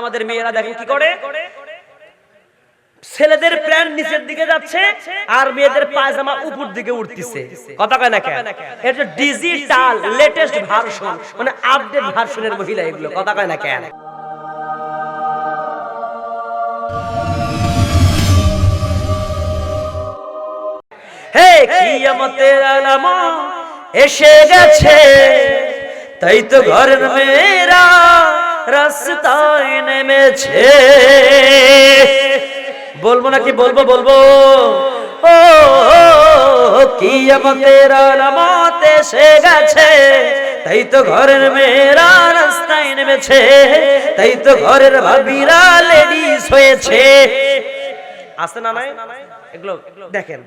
আমাদের মেয়েরা দেখেন কি করে? ছেলেদের প্যান্ট নিচের দিকে যাচ্ছে আর মেয়েদের পায়জামা উপর দিকে উঠতেছে। কথা কয় না কেন? এটা ডিজিটাল লেটেস্ট ভার্সন মানে আপডেট ভার্সনের মহিলা এগুলো। কথা কয় না কেন? হে কিয়ামতের আলামত এসে গেছে, তাই তো ঘরের মেয়েরা রাস্তায় নেমেছে। বলব নাকি বলব বলব ও কিয়ামতের আলামত এসে গেছে? তাই তো ঘরের মেয়েরা রাস্তায় নেমেছে। তাই তো ঘরের ভাবিরা লেডিস হয়েছে। আছে না নাই? এগুলো দেখেন।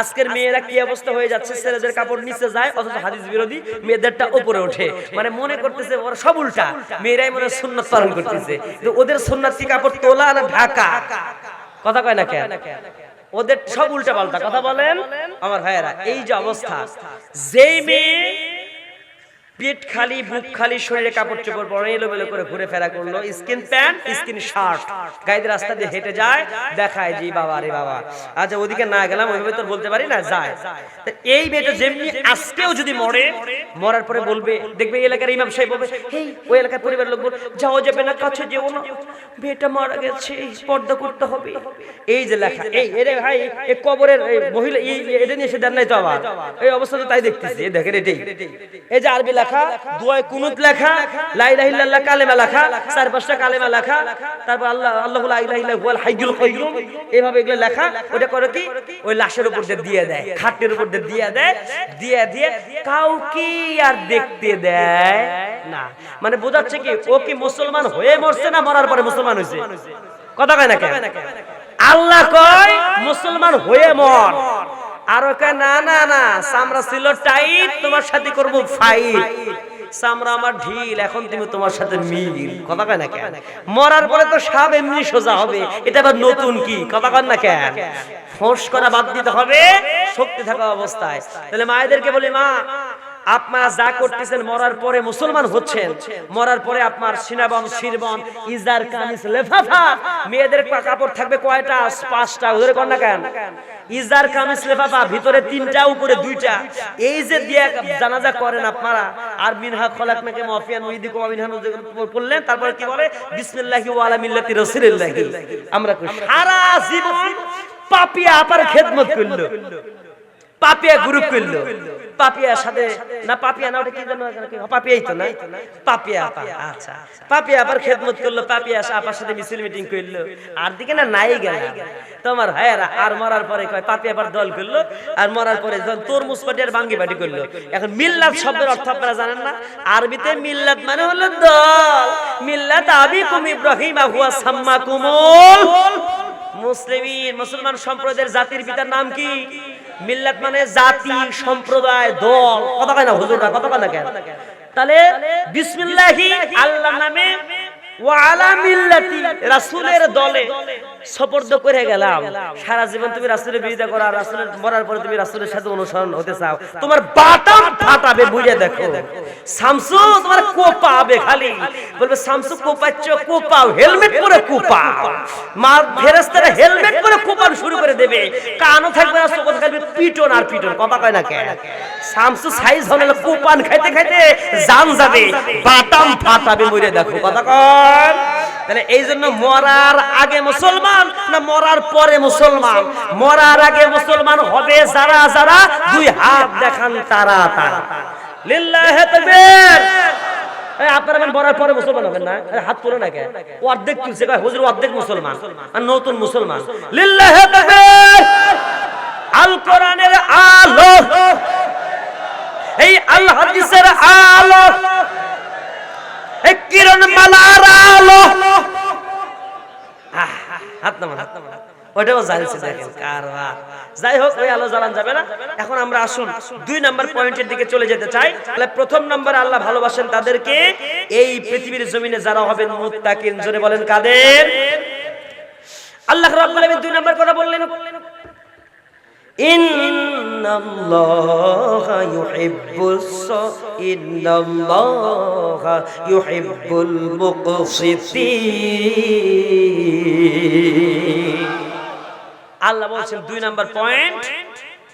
আজকের মেয়েরা কি অবস্থা হয়ে যাচ্ছে? ছেলেদের কাপড় নিচে যায় অথচ হাদিস বিরোধী মেয়েদেরটা উপরে ওঠে। মানে মনে করতেছে ওরা সব উল্টা। মেয়েরাই মনে সুন্নাত পালন করতেছে। ওদের সুন্নাতি কাপড় তোলা না ঢাকা? কথা কয় না কেন? ওদের সব উল্টা পাল্টা। কথা বলেন? আমার ভাইয়েরা এই যে অবস্থা। যেই মেয়ে পেট খালি বুক খালি শরীরে কাপড় চোপড় পরে এলো এলোমেলো করে ঘুরে ফেরা করল। Skin pant skin shirt. গাইদের রাস্তা দিয়ে হেঁটে যায় দেখায় জি বাবা রে বাবা। আচ্ছা ওদিকে না গেলাম ওইভাবে তো বলতে পারি না যায়। এই মেয়েটা যেমনি আজকেও যদি মরে মরার পরে বলবে দেখবে এই এলাকার ইমাম সাহেব বলবে হেই ওই এলাকার পরিবার লোক বলবে, যাও যাবে না কাছে যেও না। মেয়েটা মারা গেছে পর্দা করতে হবে। এই যে লেখা এই এরে ভাই এই কবরের এই মহিলা এই এটা নিয়ে এসে দেন নাই তো আবার। এই অবস্থা তো তাই দেখতেছি এই দেখেন এটাই। এই যে আরবি লেখা দুয়ায় কুনুত লেখা ইল্লাল্লাহ কালেমা লেখা, চার পাঁচটা কালেমা লেখা, তারপর আল্লাহ লা ইলাহা হাইয়ুল কাইয়্যুম এইভাবে এগুলো লেখা ওটা করে কি? ওই লাশের উপর দিয়ে দিয়ে দেয়, খাটের উপর দিয়ে দিয়ে দেয়, দিয়ে দিয়ে কাউকে আর দেখতে দেয় না। মানে বোঝাচ্ছে কি, ও কি মুসলমান হয়ে মরছে না মরার পরে মুসলমান হয়েছে? কথা কয় না কেন? আল্লাহ কয়, মুসলমান হয়ে মর। আর ওকে, না না না সামরা ছিল টাইট, তোমার সাথে করব ফাইট। সামরা আমার ঢিল, এখন তুমি তোমার সাথে মিল। কথা কয় না কেন? মরার পরে তো সব এমনি সোজা হবে। এটা আবার নতুন কি? কথা কয় না কেন? ফোঁস করা বাদ দিতে হবে, শক্তি থাকা অবস্থায়। তাহলে মায়েদেরকে বলি, মা আপনারা যা করতেছেন, মরার পরে মুসলমান হচ্ছেন। মরার পরে আপনার সিনাবন, শিরবন, ইজার, কামিজ, লেফাফা, মেয়েদের কাপড় থাকবে কয়টা? পাঁচটা। ওদের না কেন? ইজার, কামিজ, লেফাফা, ভিতরে তিনটা, উপরে দুইটা। এই যে দিয়ে জানাজা করেন আপনারা, আর মিনহা খলাক নাকি মাফিয়ান উইদিকু ওয়া মিনহা করলেন তারপরে কি বলে? বিসমিল্লাহি ওয়া আলা মিল্লাতি রাসূলিল্লাহি। আমরা সারা জীবন পাপিয়া আপার খেদমত করল। পাপিয়া গ্রুপ করল। পাপিয়ার সাথে না পাপিয়া না ওটা কি জানো পাপিয়াই তো না? পাপিয়া আপা। আচ্ছা। পাপিয়া আবার খেদমত করল পাপিয়া আপার সাথে মিছিল মিটিং করল। আর দিকে না নাই গেল। তোমার ভাইয়েরা আর মরার পরে কয় পাপিয়া আবার দল করল আর মরার পরে যখন তরমুজ পাটি আর বাঙ্গি পাটি করল। এখন মিল্লাত শব্দের অর্থ আপনারা জানেন না? আরবিতে মিল্লাত মানে হলো দল। মিল্লাত আবিকুম ইব্রাহিম হুয়া সাম্মাকুমুল মুসলিমিন মুসলমান সম্প্রদায়ের জাতির পিতার নাম কি? মিল্লাত মানে জাতি, সম্প্রদায়, দল। কথা কয় না কথা কয় না কেন? তাহলে বিসমিল্লাহি আল্লাহ নামে দলে সপর্দ করে গেলাম। তুমি তুমি অনুসরণ হতে চাও। তোমার বুঝে দেখো। কোপাবে খালি। বলবে কোপাচ্ছ, কোপাও, হেলমেট পরে কোপাও মা হেলমেট পরে শুরু করে দেবে। কানও থাকবে না পিটন আর পিটন, কথা কয় না কেন শামসু সাইজ হলে কোপান খাইতে খাইতে জান যাবে বাটাম ফাটাবে মরে দেখো, কথা কয়। তাহলে এই জন্য মরার আগে মুসলমান না মরার পরে মুসলমান? মরার আগে মুসলমান হবে যারা যারা দুই হাত দেখান তারা তারা। আপনারা মানে পরে মুসলমান হবেন না? হাত না কে অর্ধেক তুলছে মুসলমান। নতুন মুসলমান। আল হাদিসের কিরণ মালার আলো। হাত নামান হাত নামান। আসুন, দুই নাম্বার পয়েন্টের দিকে চলে যেতে চাই। তাহলে প্রথম নাম্বার আল্লাহ ভালোবাসেন তাদেরকে। এই পৃথিবীর জমিনে যারা হবেন মুত্তাকিন, জোরে বলেন কাদের? আল্লাহ রাব্বুল দুই নাম্বার কথা বললেন। إن الله يحب الص إن الله يحب المقسطين আল্লাহ বলছেন দুই নাম্বার পয়েন্ট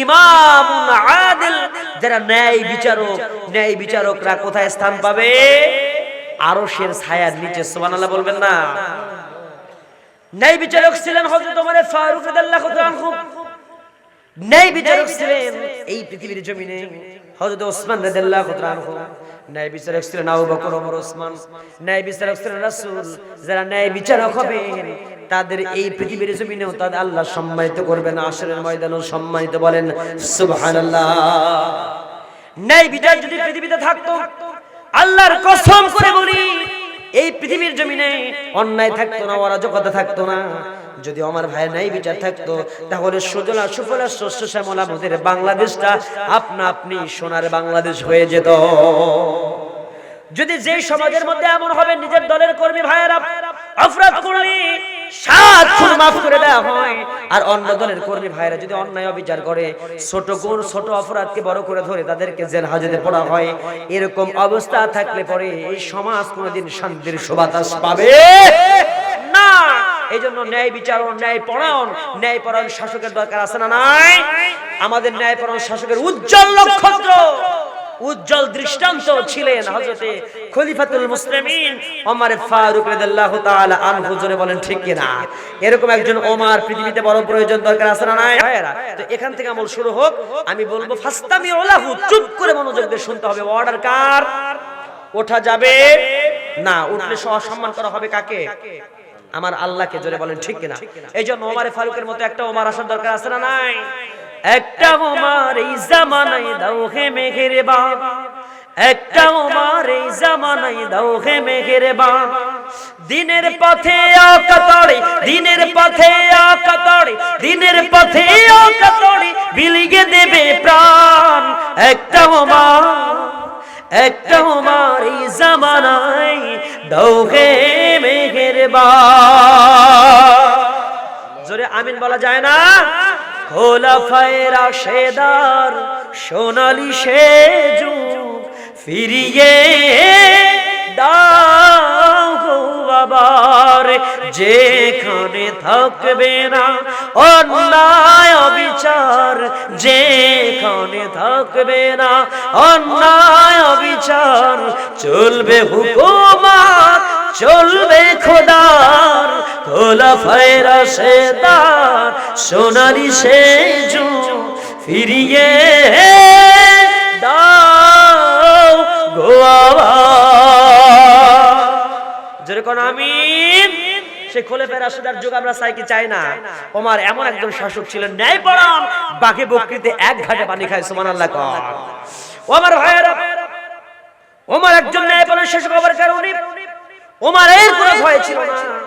ইমামুন আদিল, যারা ন্যায় বিচারক, ন্যায় বিচারকরা কোথায় স্থান পাবে? আরশের ছায়ার নিচে, সুবহানাল্লাহ বলবেন না। ন্যায় বিচারক ছিলেন হযরত ওমর ফারুক রাদিয়াল্লাহু আনহু। ন্যায় বিচারক ছিলেন এই পৃথিবীর জমিনে হযরত ওসমান রাদিয়াল্লাহু আনহু। ন্যায় বিচারক ছিলেন আবু বকর, ওমর, ওসমান। ন্যায় বিচারক ছিলেন রাসূল, যারা ন্যায় বিচারক হবে তাদের এই পৃথিবীর জমিনেও তাদের আল্লাহ সম্মানিত করবেন। আসরের ময়দানেও সম্মানিত বলেন, সুবহানাল্লাহ। যদি পৃথিবীতে থাকতো, আল্লাহর কসম করে বলি, এই পৃথিবীর জমিনে অন্যায় থাকতো না, অরাজকতা থাকতো না। যদি আমার ভাইয়ের নাই বিচার থাকতো, তাহলে সুজলা, সুফলা, শস্য শ্যামলা আমাদের বাংলাদেশটা আপনা আপনি সোনার বাংলাদেশ হয়ে যেত। যদি যে সমাজের মধ্যে এমন হবে, নিজের দলের কর্মী ভাইয়েরা অপরাধ করলে সাত খুন মাফ করে দেওয়া হয়। আর অন্য দলের কর্মী ভাইয়েরা যদি অন্যায় অবিচার করে, ছোট গুণ, ছোট অপরাধকে বড় করে ধরে তাদেরকে জেল হাজতে পড়া হয়। এরকম অবস্থা থাকলে পরে এই সমাজ কোনোদিন শান্তির সুবাতাস পাবে না। এই জন্য ন্যায় বিচারণ, ন্যায় পরায়ণ ন্যায় পরায়ণ শাসকের দরকার আছে না নাই? আমাদের ন্যায় পরায়ণ শাসকের উজ্জ্বল নক্ষত্র। উজ্জ্বল দৃষ্টান্ত ছিলেন হযরতে খলিফাতুল মুসলিমিন ওমর ফারুক রাদিয়াল্লাহু তাআলা আনহু, জোরে বলেন, ঠিক কি না এরকম একজন ওমর পৃথিবীতে বড় প্রয়োজন দরকার আছে না তো এখান থেকে আমল শুরু হোক। আমি বলব ফাস্তামি ওলাহু চুপ করে মনোযোগ দিয়ে শুনতে হবে। অর্ডার কার? ওঠা যাবে না, উঠলে সম্মান করা হবে কাকে? আমার আল্লাহকে, জোরে বলেন, ঠিক কিনা? এই জন্য ওমারে ফারুকের মতো একটা ওমার আসার দরকার আছে না নাই? একটা ওমার এই জামানায় দাও হে মেঘের বা একটা ওমার এই জামানায় দাও হে মেঘের বা দিনের পথে অকাতরে দিনের পথে অকাতরে দিনের পথে অকাতরে বিলিগে দেবে প্রাণ। একটা ওমার একটা ওমার এই জামানায় দাও হে মেঘের বা জোরে আমিন বলা যায় না? খোলাফায়ে রাশেদার, সোনালি সে ফিরিয়ে দাও আবার। যেখানে থাকবে না অন্যায় অবিচার, যেখানে থাকবে না অন্যায় অবিচার, চলবে হুকুমাত চলবে খোদার খোলা ফায়রা সেদার সোনালি সে যুগ ফিরিয়ে দাও গোয়াবা যেরকম আমিন, সে খোলে ফেরা সুদার যুগ আমরা চাই কি চাই না? ওমার এমন একজন শাসক ছিলেন ন্যায় পরায়ণ বাকি বকরিতে এক ঘাটে পানি খায়, সুবহানাল্লাহ কর ওমার ভাইয়েরা, ওমার একজন ন্যায় পরায়ণ শাসক হবার কারণে ওমার এর কোনো ভয় ছিল না।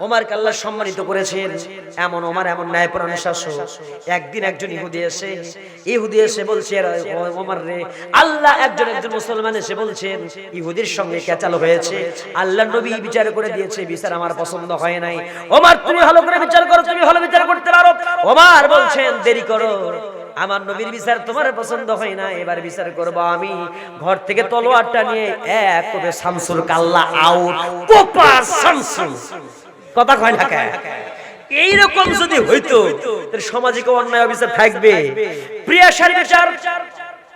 ওমারকে আল্লাহ সম্মানিত করেছেন। এমন ওমার, এমন ন্যায়পরায়ণ শাসক। একদিন একজন ইহুদি এসে ইহুদি এসে বলছে "ও- ওমর রে। আল্লাহ একজন একজন মুসলমান এসে বলছেন, ইহুদির সঙ্গে কেচাল হয়েছে? আল্লাহ নবী বিচার করে দিয়েছে, বিচার আমার পছন্দ হয় নাই। ওমার, তুমি ভালো করে বিচার করো, তুমি ভালো বিচার করতে পারো। ওমার বলছেন, দেরি করো। আমার নবীর বিচার তোমার পছন্দ হয় না, এবার বিচার করব আমি। ঘর থেকে তলোয়ারটা নিয়ে এক করে শামসুর কাল্লা আউট কোপা শামসু কথা কয় না কেন? এইরকম যদি হইতো, তাহলে সমাজে কেউ অন্যায় অবিচার থাকবে। প্রিয়াসার বিচার,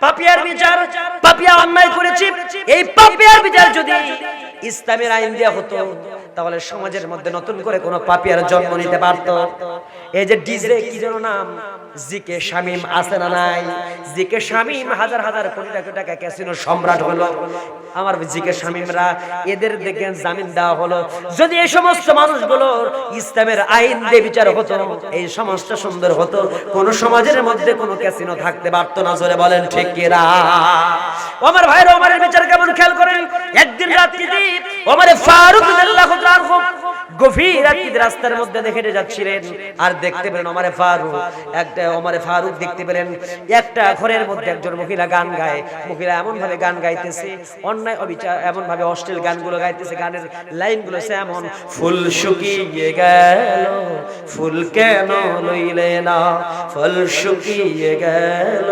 পাপিয়ার বিচার, পাপিয়া অন্যায় করেছে। এই পাপিয়ার বিচার যদি ইসলামের আইন দেওয়া হতো, তাহলে সমাজের মধ্যে নতুন করে কোনো পাপিয়ার জন্ম নিতে পারত। এই যে ডিজে, কি যেন নাম? জিকে শামিম আছে না নাই? জিকে শামিম হাজার হাজার কোটি টাকা টাকা ক্যাসিনো সম্রাট হলো। আমার জিকে শামিমরা এদের দেখে জামিন দেওয়া হলো। যদি এই সমস্ত মানুষগুলো ইসলামের আইন দিয়ে বিচার হতো, এই সমাজটা সুন্দর হতো, কোন সমাজের মধ্যে কোনো ক্যাসিনো থাকতে পারতো না, জোরে বলেন ঠিক কিনা? আমার ভাইরা ওমরের বিচার কেমন খেয়াল করেন? একদিন রাত্রিতে ওমরে ফারুক রাদিয়াল্লাহু তাআলা গভীর রাত্রিতে রাস্তার মধ্যে দেখে যাচ্ছিলেন। আর দেখতে পেলেন ওমরে ফারুক। একটা ওমরে ফারুক দেখতে পেলেন। একটা ঘরের মধ্যে একজন মহিলা গান গায়। মহিলা এমন ভাবে গান গাইতেছে, অন্যায় অবিচার এমন ভাবে অশ্লীল গানগুলো গাইতেছে, গানের লাইনগুলো সে এমন, ফুল শুকিয়ে গেল, ফুল কেন লইলে না? ফল শুকিয়ে গেল,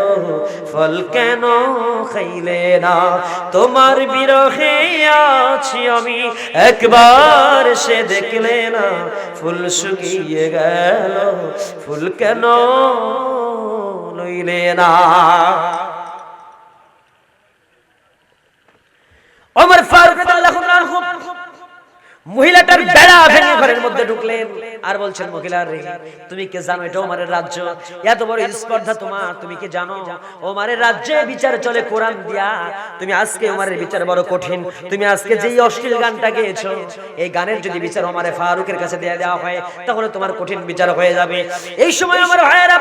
ফল কেন খাইলে না? তোমার বিরহে আছি আমি, একবার সে দেখলে না ফুল শুকিয়ে গেল। ফুল কেন লইলে না ওমর ফারুক রাদিয়াল্লাহু আনহু মহিলাটার বেড়া ভেঙে ঘরের মধ্যে ঢুকলেন। আর বলছেন মহিলা রে তুমি কে জানো এটা ওমারের রাজ্য? এত বড় স্পর্ধা তোমার তুমি কি জানো? ওমারের রাজ্যে বিচার চলে কোরআন দিয়া। তুমি আজকে ওমারের বিচার বড় কঠিন। তুমি আজকে যেই অশ্লীল গানটা গেয়েছো এই গানের যদি বিচার ওমারে ফারুকের কাছে দেয়া দেওয়া হয় তাহলে তোমার কঠিন বিচার হয়ে যাবে। এই সময় আমার ভাইয়েরা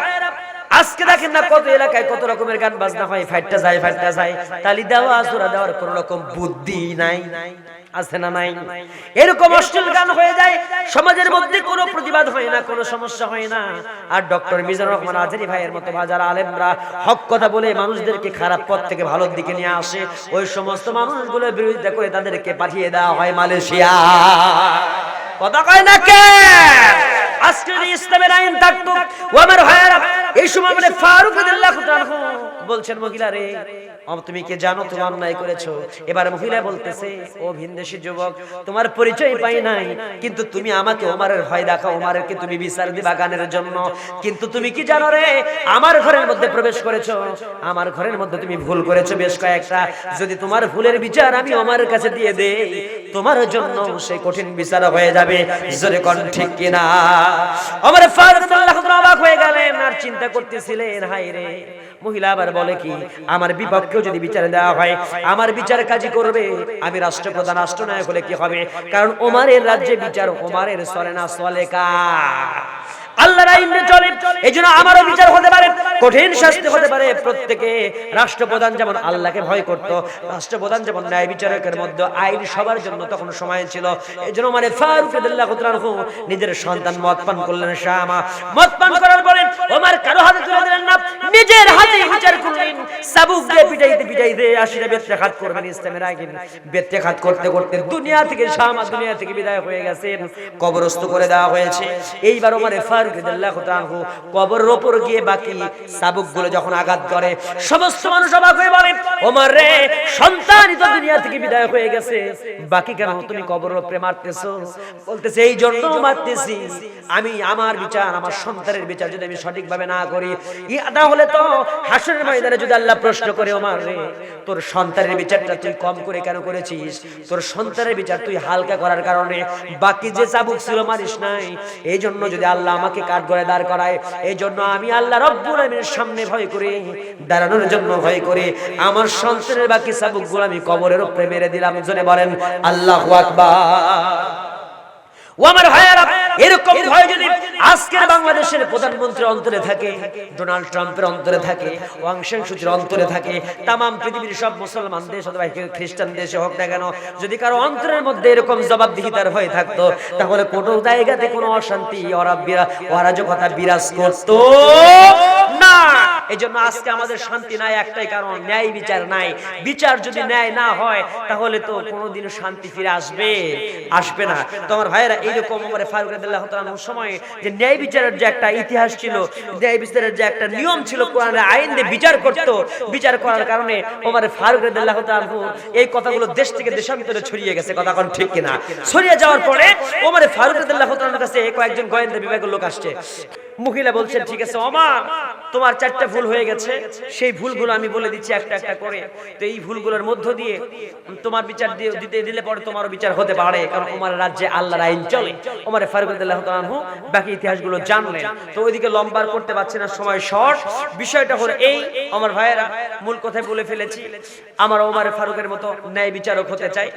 আজকে দেখেন না কত এলাকায় কত রকমের গান বাজনা হয়, ফাইটটা যায় ফাইটটা যায়। তালি দেওয়া, জোড়া দেওয়ার কোন রকম বুদ্ধি নাই, আছে না নাই? এরকম অশ্লীল গান হয়ে যায়, সমাজের মধ্যে কোনো প্রতিবাদ হয় না, কোনো সমস্যা হয় না। আর ডক্টর মিজানুর রহমান আজারি ভাইয়ের মতো বাজার আলেমরা হক কথা বলে মানুষদেরকে খারাপ পথ থেকে ভালোর দিকে নিয়ে আসে। ওই সমস্ত মানুষগুলোর বিরোধিতা করে তাদেরকে পাঠিয়ে দেওয়া হয় মালয়েশিয়া। কথা কয় না কে? আজকে ইসলামের আইন থাকতো। আমার ভাইয়েরা, এই সময় মানে ফারুক রাদিয়াল্লাহু বলছেন, মহিলা রে তুমি কে জানো তুমি অন্যায় করেছ? এবার মহিলা বলতেছে, ও ভিনদেশী যুবক, তোমার পরিচয় পাই নাই, কিন্তু তুমি আমাকে ওমারের ভয় দেখাও ওমারের কে তুমি বিচার দিবা গানের জন্য। কিন্তু তুমি কি জানো রে, আমার ঘরের মধ্যে প্রবেশ করেছ। আমার ঘরের মধ্যে তুমি ভুল করেছ বেশ কয়েকটা। যদি তোমার ভুলের বিচার আমি ওমারের কাছে দিয়ে দেই তোমার জন্য সেই কঠিন বিচার হয়ে যাবে। জোরে কোন ঠিক কিনা? আমার ফারুক তাআলা অবাক হয়ে গেলেন আর চিন্তা করতেছিলেন, হায় রে। মহিলা আবার বলে কি, আমার বিপক্ষেও যদি বিচার দেওয়া হয়, আমার বিচার কাজী করবে। আমি রাষ্ট্রপ্রধান, রাষ্ট্রনায়ক হলে কি হবে? কারণ ওমারের রাজ্যে বিচার ওমারের সরে না চলে কা মানে নিজের সন্তান পান করলেন পান করার পরে ওমর কারও হাতে তুলে দিলেন না, নিজের হাতে বিচার করলেন। পিটাইতে পিটাইতে করবেন ইসলামের বেত্রাঘাত করতে করতে দুনিয়া থেকে শামা দুনিয়া থেকে বিদায় হয়ে গেছেন। কবরস্থ করে দেওয়া হয়েছে। এইবার ওমরে ফারুক রাদিয়াল্লাহু তাআলা কবরের উপর গিয়ে বাকি সাবুকগুলো যখন আঘাত করে, সমস্ত মানুষ অবাক বলে, ওমর রে, সন্তানই তো দুনিয়া থেকে বিদায় গেছে। বাকি কেন তুমি কবরের উপরে মারতেছো? বলতেছে, এই জন্য মারতেছি। আমি আমার বিচার, আমার সন্তানের বিচার যদি আমি না করি, ইয়া হলে তো ময়দানে যদি আল্লাহ প্রশ্ন করে রে, তোর সন্তানের বিচারটা তুই কম করে কেন করেছিস? তোর সন্তানের বিচার তুই হালকা করার কারণে বাকি যে চাবুক ছিল মারিস নাই। এই জন্য যদি আল্লাহ আমাকে কাঠ করে দাঁড় করায়। এই জন্য আমি আল্লাহ রব্বুল আলামিনের সামনে ভয় করে, দাঁড়ানোর জন্য ভয় করে, আমার সন্তানের বাকি সাবুকগুলো আমি কবরের উপরে মেরে দিলাম। জনে বলেন, আল্লাহ আকবার। ও আমার এরকম ভয় যদি আজকের বাংলাদেশের অন্তরে থাকে, ডোনাল্ড ট্রাম্পের অন্তরে থাকে সুচির অন্তরে থাকে, তামাম পৃথিবীর সব মুসলমান দেশ, অথবা খ্রিস্টান দেশে হোক না কেন, যদি কারও অন্তরের মধ্যে এরকম জবাবদিহিতার হয়ে থাকতো, তাহলে কোনো জায়গাতে কোনো অশান্তি ওরা বিরা- অরাজকতা বিরাজ করতো। এই জন্য আজকে আমাদের শান্তি নাই একটাই কারণ, ন্যায় বিচার নাই। বিচার যদি ন্যায় না হয়, তাহলে তো কোনোদিনও শান্তি ফিরে আসবে আসবে না। তো আমার ভাইয়েরা, এইরকম আমার ফারুক রাদিয়াল্লাহু তাআলার সময় যে ন্যায় বিচারের যে একটা ইতিহাস ছিল, ন্যায় বিচারের যে একটা নিয়ম ছিল, কোরআনের আইন দিয়ে বিচার করত। বিচার করার কারণে ওমর ফারুক রাদিয়াল্লাহু তাআলা এই কথাগুলো দেশ থেকে দেশান্তরে ছড়িয়ে গেছে, কথা কোন ঠিক কিনা? ছড়িয়ে যাওয়ার পরে ওমর ফারুক রাদিয়াল্লাহু তাআলার কাছে কয়েকজন গোয়েন্দা বিভাগের লোক আসছে। মহিলা বলছেন ঠিক আছে, ওমর, তোমার চারটা ভুল হয়ে গেছে, সেই ভুলগুলো আমি বলে দিচ্ছি একটা একটা করে। তো এই ভুলগুলোর মধ্য দিয়ে তোমার বিচার দিতে দিলে পরে তোমার বিচার হতে পারে, কারণ ওমর রাজ্যে আল্লাহর আইন চলে। ওমর ফারুক রাদিয়াল্লাহু তাআলা আনহু বাকি ইতিহাসগুলো জানলেন। তো ওইদিকে লম্বার করতে পারছি না, সময় শর্ট। বিষয়টা হলো এই, আমার ভাইয়েরা, মূল কথায় বলে ফেলেছি, আমার ওমর ফারুকের মতো ন্যায় বিচারক হতে চাই।